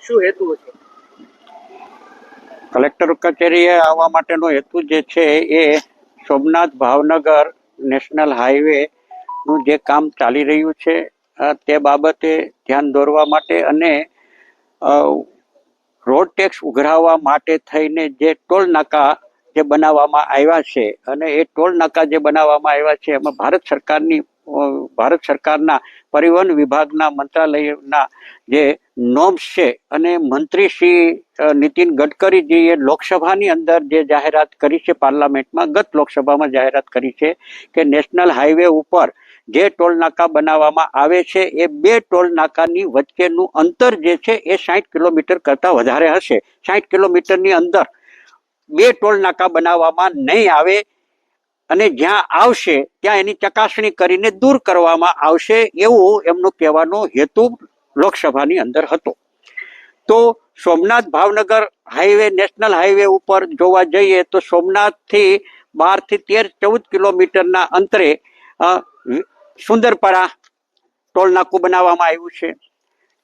શું હેતુ કલેક્ટર કચેરીએ આવવા માટેનો હેતુ જે છે એ સોમનાથ ભાવનગર નેશનલ હાઈવે નું જે કામ ચાલી રહ્યું છે તે બાબતે ધ્યાન દોરવા માટે અને રોડ ટેક્સ ઉઘરાવવા માટે થઈને જે ટોલ નાકા જે બનાવવામાં આવ્યા છે અને એ ટોલ નાકા જે બનાવવામાં આવ્યા છે, એમાં ભારત સરકારની ભારત સરકારના પરિવહન વિભાગના મંત્રાલયના જે નોમ્સ છે અને મંત્રી શ્રી નીતિન ગડકરીજીએ લોકસભાની અંદર જે જાહેરાત કરી છે પાર્લામેન્ટમાં, ગત લોકસભામાં જાહેરાત કરી છે કે નેશનલ હાઈવે ઉપર જે ટોલ નાકા બનાવવામાં આવે છે, એ બે ટોલ નાકાની વચ્ચેનું અંતર જે છે એ સાઠ કિલોમીટર કરતાં વધારે હશે. સાઠ કિલોમીટરની અંદર બે ટોલ નાકા બનાવવામાં નહીં આવે અને જ્યાં આવશે ત્યાં એની ચકાસણી કરીને દૂર કરવામાં આવશે એવું એમનો કહેવાનો હેતુ લોકસભાની અંદર હતો. તો Somnath Bhavnagar highway, national highway ઉપર જોવા જઈએ તો સોમનાથથી બારથી તેર, ચૌદ કિલોમીટરના અંતરે સુંદરપરા ટોલ નાકું બનાવવામાં આવ્યું છે.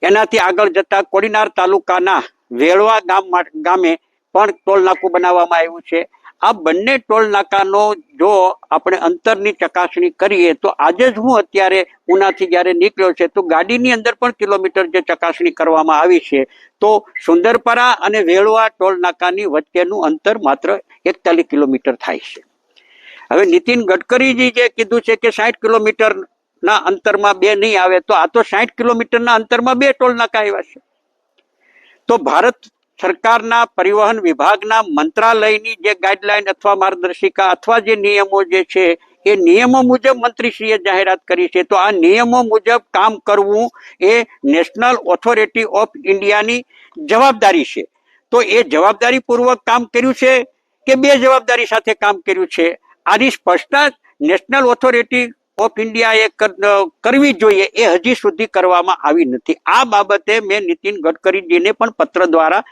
એનાથી આગળ જતા કોડીનાર તાલુકાના વેળવા ગામ ગામે પણ ટોલ નાકું બનાવવામાં આવ્યું છે. આ બંને ટોલ નાકાનો જો આપણે અંતરની ચકાસણી કરીએ, તો આજે જ હું અત્યારે ઉનાથી જ્યારે નીકળ્યો છે, તો ગાડીની અંદર પણ કિલોમીટર જે ચકાસણી કરવામાં આવી છે, તો સુંદરપરા અને વેળવા ટોલ નાકાની વચ્ચેનું અંતર માત્ર એકતાલીસ કિલોમીટર થાય છે. હવે નીતિન ગડકરીજી જે કીધું છે કે સાઠ કિલોમીટર ના અંતરમાં બે નહીં આવે, તો આ તો સાઠ કિલોમીટરના અંતરમાં બે ટોલ નાકા આવ્યા છે. તો ભારત સરકારના પરિવહન વિભાગના મંત્રાલયની જે ગાઈડલાઈન અથવા માર્ગદર્શિકા અથવા જે નિયમો જે છે, એ નિયમો મુજબ મંત્રીશ્રીએ જાહેરાત કરી છે. તો આ નિયમો મુજબ કામ કરવું એ નેશનલ ઓથોરિટી ઓફ ઇન્ડિયાની જવાબદારી છે. તો એ જવાબદારીપૂર્વક કામ કર્યું છે કે બે જવાબદારી સાથે કામ કર્યું છે? આની સ્પષ્ટતા નેશનલ ઓથોરિટી ઓફ ઇન્ડિયાએ કર- કરવી જોઈએ એ હજી સુધી કરવામાં આવી નથી. આ બાબતે મેં નીતિન ગડકરીજીને પણ પત્ર દ્વારા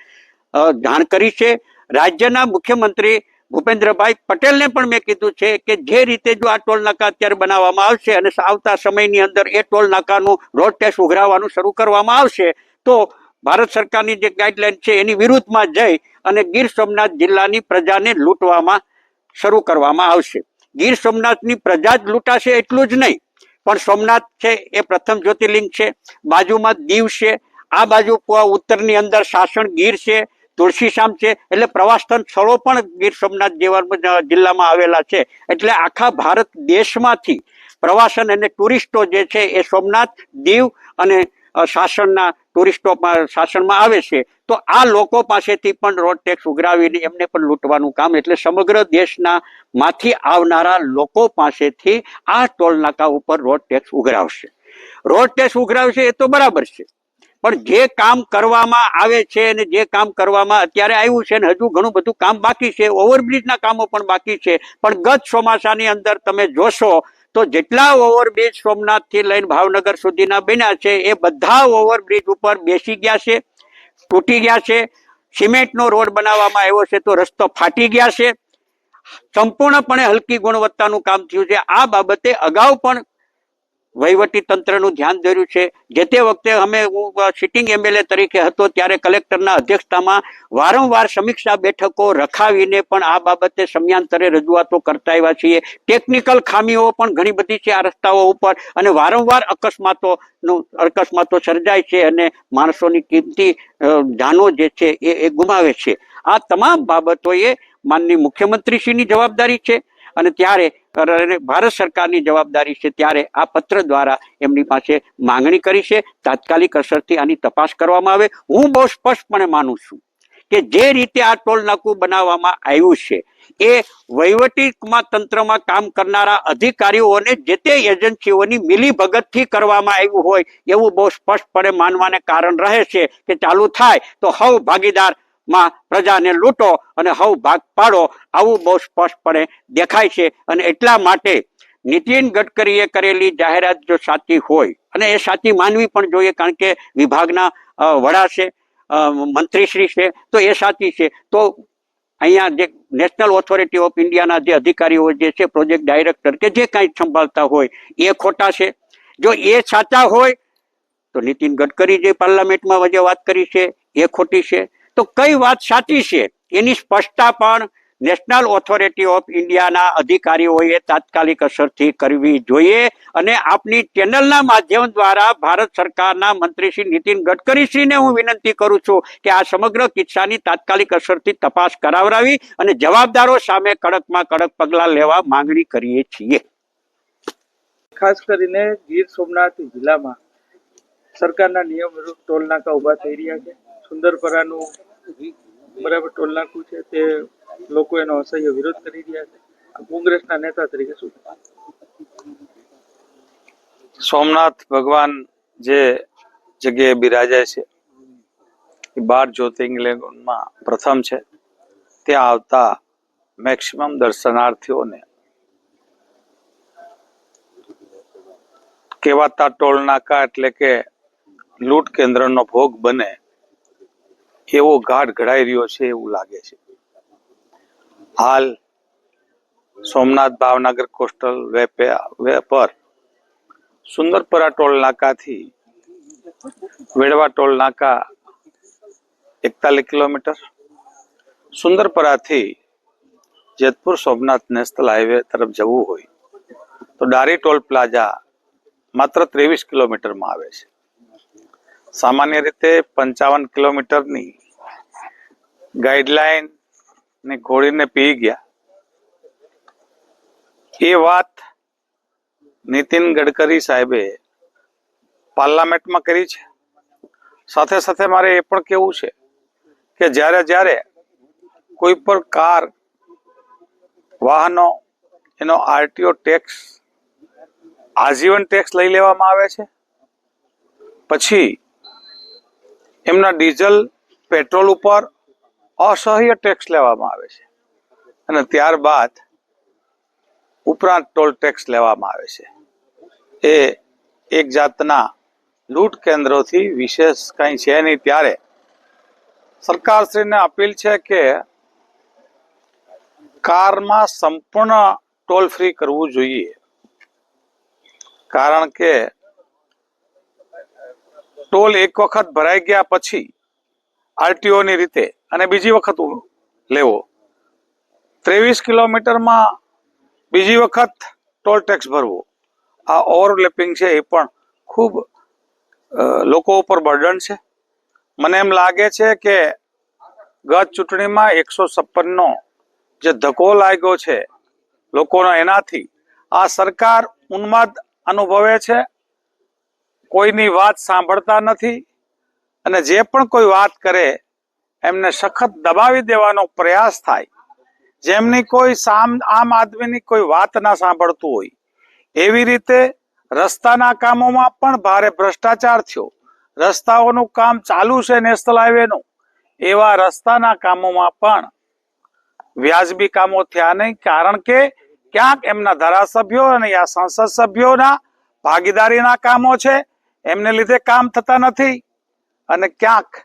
જાણ કરી છે. રાજ્યના મુખ્યમંત્રી ભૂપેન્દ્રભાઈ પટેલને પણ મેં કીધું છે કે જે રીતે જો આ ટોલ નાકા અત્યારે બનાવવામાં આવશે અને આવતા સમયની અંદર એ ટોલ નાકાનું રોડ ટેક્સ ઉઘરાવવાનું શરૂ કરવામાં આવશે, તો ભારત સરકારની જે ગાઈડલાઈન છે એની વિરુદ્ધમાં જઈ અને ગીર સોમનાથ જિલ્લાની પ્રજાને લૂંટવામાં શરૂ કરવામાં આવશે. ગીર સોમનાથની પ્રજા જ લૂંટાશે એટલું જ નહીં, પણ સોમનાથ છે એ પ્રથમ જ્યોતિર્લિંગ છે, બાજુમાં દીવ છે, આ બાજુ ઉત્તરની અંદર સાસણ ગીર છે તુલસીશામ છે, એટલે પ્રવાસન સ્થળો પણ ગીર સોમનાથ જેવા જિલ્લામાં આવેલા છે. એટલે આખા ભારત દેશમાંથી પ્રવાસન અને ટુરિસ્ટો જે છે એ સોમનાથ દીવ અને શાસનના ટુરિસ્ટો શાસનમાં આવે છે. તો આ લોકો પાસેથી પણ રોડ ટેક્સ ઉઘરાવીને એમને પણ લૂંટવાનું કામ, એટલે સમગ્ર દેશના માંથી આવનારા લોકો પાસેથી આ ટોલ નાકા ઉપર રોડ ટેક્સ ઉઘરાવશે. રોડ ટેક્સ ઉઘરાવશે એ તો બરાબર છે. પણ જે કામ કરવામાં આવે છે અને જે કામ કરવામાં અત્યારે આવ્યું છે ને હજુ ઘણું બધું કામ બાકી છે, ઓવરબ્રિજના કામો પણ બાકી છે, પણ ગત ચોમાસાની અંદર તમે જોશો તો જેટલા ઓવરબ્રિજ સોમનાથથી લઈને ભાવનગર સુધીના બન્યા છે, એ બધા ઓવરબ્રિજ ઉપર બેસી ગયા છે, તૂટી ગયા છે, સિમેન્ટનો રોડ બનાવવામાં આવ્યો છે તો રસ્તો ફાટી ગયા છે, સંપૂર્ણપણે હલકી ગુણવત્તાનું કામ થયું છે. આ બાબતે અગાઉ પણ વહીવટી તંત્રનું ધ્યાન દોર્યું છે. જે તે વખતે અમે, હું સિટિંગ એમએલએ તરીકે હતો, ત્યારે કલેક્ટરના અધ્યક્ષતામાં વારંવાર સમીક્ષા બેઠકો રખાવીને પણ આ બાબતે સમયાંતરે રજૂઆતો કરતા આવ્યા છીએ. ટેકનિકલ ખામીઓ પણ ઘણી બધી છે આ રસ્તાઓ ઉપર અને વારંવાર અકસ્માતોનું અકસ્માતો સર્જાય છે અને માણસોની કિંમતી જાનો જે છે એ ગુમાવે છે. આ તમામ બાબતોએ માનની મુખ્યમંત્રીશ્રીની જવાબદારી છે. અને ત્યારે ભારત સરકારની જવાબદારી છે ત્યારે આ પત્ર દ્વારા એમની પાસે માંગણી કરી છે. તાત્કાલિક અસરથી આની તપાસ કરવામાં આવે. હું બહુ સ્પષ્ટપણે માનું છું કે જે રીતે આ ટોલ નાકું બનાવવામાં આવ્યું છે, એ વહીવટીમાં તંત્રમાં કામ કરનારા અધિકારીઓને જે તે એજન્સીઓની મિલીભગતથી કરવામાં આવ્યું હોય એવું બહુ સ્પષ્ટપણે માનવાને કારણ રહે છે કે ચાલુ થાય તો હવ ભાગીદાર માં પ્રજાને લૂંટો અને હવ ભાગ પાડો. આવું બહુ સ્પષ્ટપણે દેખાય છે અને એટલા માટે નીતિન ગડકરીએ કરેલી જાહેરાત જો સાચી હોય, અને એ સાચી માનવી પણ જોઈએ કારણ કે વિભાગના વડા છે મંત્રીશ્રી છે, તો એ સાચી છે. તો અહીંયા જે નેશનલ ઓથોરિટી ઓફ ઇન્ડિયાના જે અધિકારીઓ જે છે પ્રોજેક્ટ ડાયરેક્ટર કે જે કાંઈ સંભાળતા હોય, એ ખોટા છે. જો એ સાચા હોય, તો નીતિન ગડકરી જે પાર્લામેન્ટમાં જે વાત કરી છે, એ ખોટી છે. તો કઈ વાત સાચી છે? એની સ્પષ્ટતા પણ નેશનલ ઓથોરિટી ઓફ ઇન્ડિયાના અધિકારીઓએ તાત્કાલિક અસરથી કરવી જોઈએ અને આપની ચેનલના માધ્યમ દ્વારા ભારત સરકારના મંત્રી શ્રી નીતિન ગડકરીશ્રીને હું વિનંતી કરું છું કે આ સમગ્ર કિસ્સાની તાત્કાલિક અસરથી તપાસ કરાવરાવી અને જવાબદારો સામે કડકમાં કડક પગલાં લેવા માંગણી કરીએ છીએ. ખાસ કરીને ગીર સોમનાથ જિલ્લામાં સરકારના નિયમ વિરુદ્ધ ટોલ ઊભા થઈ રહ્યા છે. સુંદરપરાનું બરાબર ટોલ નાકું છે તે લોકો એનો અસહ્ય વિરોધ કરી રહ્યા છે. કોંગ્રેસના નેતા તરીકે શું? સોમનાથ ભગવાન જે જગ્યાએ બિરાજે છે, એ બાર જ્યોતિર્લિંગમાં પ્રથમ છે. ત્યાં આવતા મેક્સિમમ દર્શનાર્થીઓને કહેવાતા ટોલ નાકા એટલે કે લૂંટ કેન્દ્રનો ભોગ બને એવો ઘાટ ઘડાઈ રહ્યો છે એવું લાગે છે. હાલ સોમનાથ ભાવનગર કોસ્ટલ વે પર સુંદરપરા ટોલ નાકાથી વેડવા ટોલ નાકા એકતાલીસ કિલોમીટર સુંદરપરાથી જેતપુર સોમનાથ નેશનલ હાઈવે તરફ જવું હોય તો ડારી ટોલ પ્લાઝા માત્ર ત્રેવીસ કિલોમીટરમાં આવે છે. સામાન્ય રીતે પંચાવન કિલોમીટરની ગાઈડલાઈન ને ઘોડીને પી ગયા. એ વાત નીતિન ગડકરી સાહેબે પાર્લામેન્ટમાં કરી છે. સાથે સાથે મારે એ પણ કેવું છે કે જ્યારે જ્યારે કોઈ પણ કાર, વાહનો, એનો આરટીઓ ટેક્સ, આજીવન ટેક્સ લઈ લેવામાં આવે છે, પછી એમના ડીઝલ, પેટ્રોલ ઉપર અસહ્ય ટેક્સ લેવામાં આવે છે. અને ત્યારબાદ ઉપરાંત ટોલ ટેક્સ લેવામાં આવે છે. એ એક જાતના લૂંટ કેન્દ્રોથી વિશેષ કંઈ છે નહીં ત્યારે સરકારશ્રીને અપીલ છે કે કારમાં સંપૂર્ણ ટોલ ફ્રી કરવું જોઈએ. કારણ કે ટોલ એક વખત ભરાઈ ગયા પછી આરટીઓ ની રીતે અને બીજી વખત લેવો. ત્રેવીસ કિલોમીટરમાં બીજી વખત ટોલ ટેક્સ ભરવો. આ ઓવરલેપિંગ છે એ પણ ખૂબ લોકો ઉપર બર્ડન છે. મને એમ લાગે છે કે ગત ચૂંટણીમાં એકસો છપ્પનનો જે ધક્કો લાગ્યો છે લોકોનો એનાથી, આ સરકાર ઉન્માદ અનુભવે છે કોઈની વાત સાંભળતા નથી અને જે પણ કોઈ વાત કરે, એમને સખત દબાવી દેવાનો પ્રયાસ થાય. જેમની કોઈ સામ, આમ આદમીની કોઈ વાત ના સાંભળતું હોય. એવી રીતે રસ્તાના કામોમાં પણ ભારે ભ્રષ્ટાચાર થયો. રસ્તાઓનું કામ ચાલુ છે નેશનલ હાઈવેનું. એવા રસ્તાના કામોમાં પણ વ્યાજબી કામો થયા નહીં, કારણ કે ક્યાંક એમના ધારાસભ્યો અને આ સંસદ સભ્યોના ભાગીદારીના કામો છે એમને લીધે કામ થતા નથી. અને ક્યાંક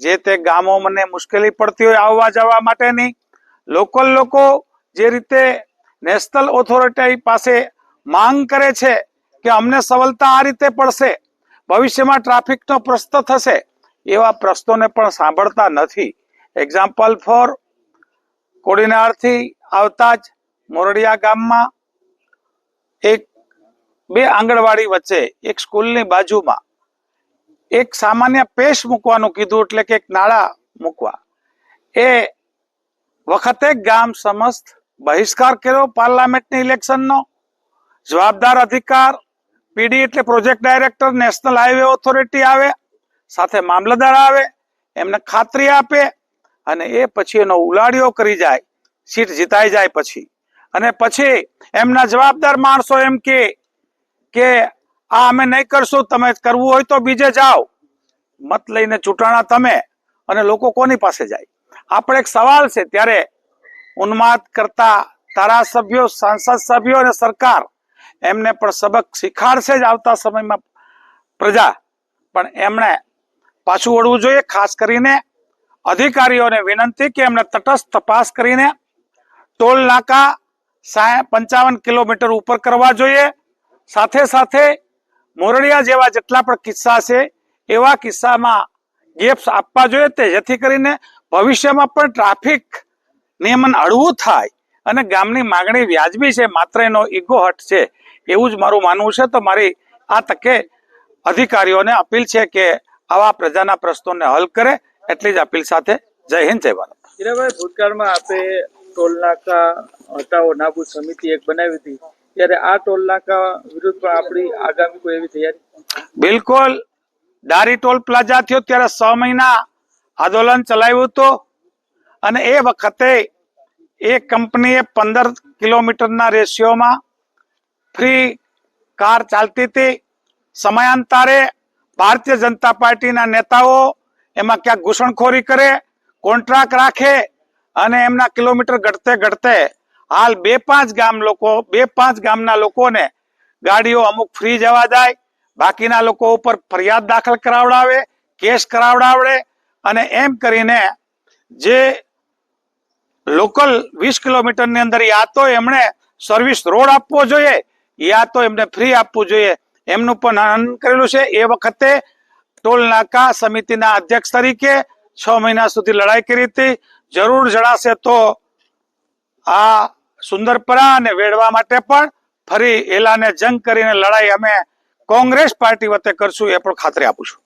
જે તે ગામો મને મુશ્કેલી પડતી હોય આવવા જવા માટેની, લોકલ લોકો જે રીતે નેશનલ ઓથોરિટી પાસે માંગ કરે છે કે અમને સવલતા આ રીતે પડશે, ભવિષ્યમાં ટ્રાફિકનો પ્રશ્ન થશે, એવા પ્રશ્નોને પણ સાંભળતા નથી. એક્ઝામ્પલ ફોર કોડીનારથી આવતા જ મોરડિયા ગામમાં એક બે આંગણવાડી વચ્ચે, એક સ્કૂલની બાજુમાં, એક સામાન્ય પેશ મૂકવાનું કીધું એટલે કે એક નાળા મૂકવા. એ વખતે ગામ સમસ્ત બહિષ્કાર કર્યો પાર્લામેન્ટની ઇલેક્શનનો, જવાબદાર અધિકાર, પીડી એટલે project director, national highway authority આવે, સાથે મામલતદાર આવે, એમને ખાતરી આપે, અને એ પછી એનો ઉલાડિયો કરી જાય, સીટ જીતાઈ જાય પછી. અને પછી એમના જવાબદાર માણસો એમ કે કે આ અમે નહીં કરશું, તમે કરવું હોય તો બીજે જાઓ. મત લઈને ચૂંટાણા તમે અને લોકો કોની પાસે જાય? આપણે એક સવાલ છે, ત્યારે ઉન્માદ કરતા ધારાસભ્યો, સાંસદ સભ્યો અને સરકાર એમને પણ સબક શીખાડશે જ આવતા સમયમાં પ્રજા. પણ એમણે પાછું વળવું જોઈએ, ખાસ કરીને અધિકારીઓને વિનંતી કે એમને તટસ્થ તપાસ કરીને ટોલ નાકા પંચાવન કિલોમીટર ઉપર કરવા જોઈએ. સાથે સાથે મોરડિયા જેવા જેટલા પણ કિસ્સા છે, એવા કિસ્સામાં ગેપ્સ આપવા જોઈએ તે જેથી કરીને ભવિષ્યમાં પણ ટ્રાફિક નિયમન હળવું થાય અને ગામની માગણી વ્યાજબી છે, માત્ર એનો ઈગો હટ છે. એવું જ મારું માનવું છે. તો મારી આ તકે અધિકારીઓને અપીલ છે કે આવા પ્રજાના પ્રશ્નોને હલ કરે. એટલી જ અપીલ સાથે જય હિન્દ, જય ભારત. ભૂતકાળમાં આપે ટોલ નાકા હટાવો, નાબૂદ સમિતિ એક બનાવી હતી. ત્યારે આ ટોલ નાકા વિરુદ્ધમાં આપણી આગામી કોઈ એવી તૈયારી? બિલકુલ. દારી ટોલ પ્લાઝા થયો ત્યારે છ મહિના આંદોલન ચલાવ્યું હતું. અને એ વખતે એ કંપનીએ પંદર કિલોમીટરના રેશિયોમાં ફ્રી કાર ચાલતી હતી. સમયાંતરે ભારતીય જનતા પાર્ટીના નેતાઓ એમાં ક્યાંક ઘૂસણખોરી કરે, કોન્ટ્રાક્ટ રાખે અને એમના કિલોમીટર ઘટતે ઘટતે હાલ બે પાંચ ગામ લોકો, બે પાંચ ગામના લોકોને ગાડીઓ અમુક ફ્રી જવા જાય, બાકીના લોકો ઉપર ફરિયાદ દાખલ કરાવડાવે, કેસ કરાવડાવડે અને એમ કરીને જે લોકલ વીસ કિલોમીટરની અંદર યા તો એમણે સર્વિસ રોડ આપવો જોઈએ, યા તો એમને ફ્રી આપવું જોઈએ. એમનું પણ હનન કરેલું છે. એ વખતે ટોલ નાકા સમિતિના અધ્યક્ષ તરીકે છ મહિના સુધી લડાઈ કરી હતી. જરૂર જણાશે તો આ સુંદરપરા અને વેડવા માટે પણ ફરી એલાને જંગ કરીને લડાઈ અમે કોંગ્રેસ પાર્ટી વતે કરશું એ પણ ખાતરી આપું છું.